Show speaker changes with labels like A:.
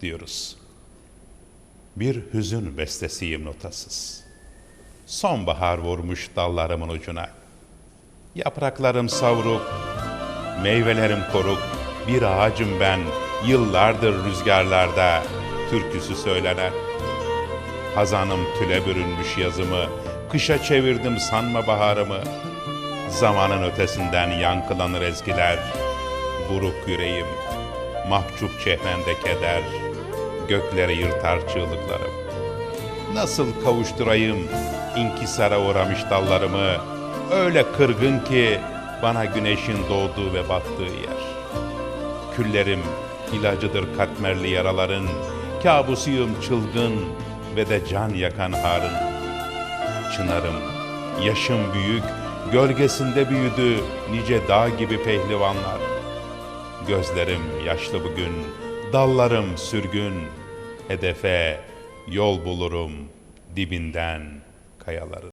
A: Diyoruz. Bir hüzün bestesiyim notasız. Sonbahar vurmuş dallarımın ucuna. Yapraklarım savruk, meyvelerim koruk. Bir ağacım ben, yıllardır rüzgarlarda türküsü söylenen. Hazanım tüle bürünmüş yazımı, kışa çevirdim sanma baharımı. Zamanın ötesinden yankılanır ezgiler, buruk yüreğim, mahcup çehremde keder, göklere yırtar çığlıklarım. Nasıl kavuşturayım inkisara uğramış dallarımı, öyle kırgın ki bana güneşin doğduğu ve battığı yer. Küllerim ilacıdır katmerli yaraların, kabusuyum çılgın ve de can yakan harın. Çınarım, yaşım büyük, gölgesinde büyüdü nice dağ gibi pehlivanlar. Gözlerim yaşlı bugün, dallarım sürgün, hedefe yol bulurum dibinden kayaların.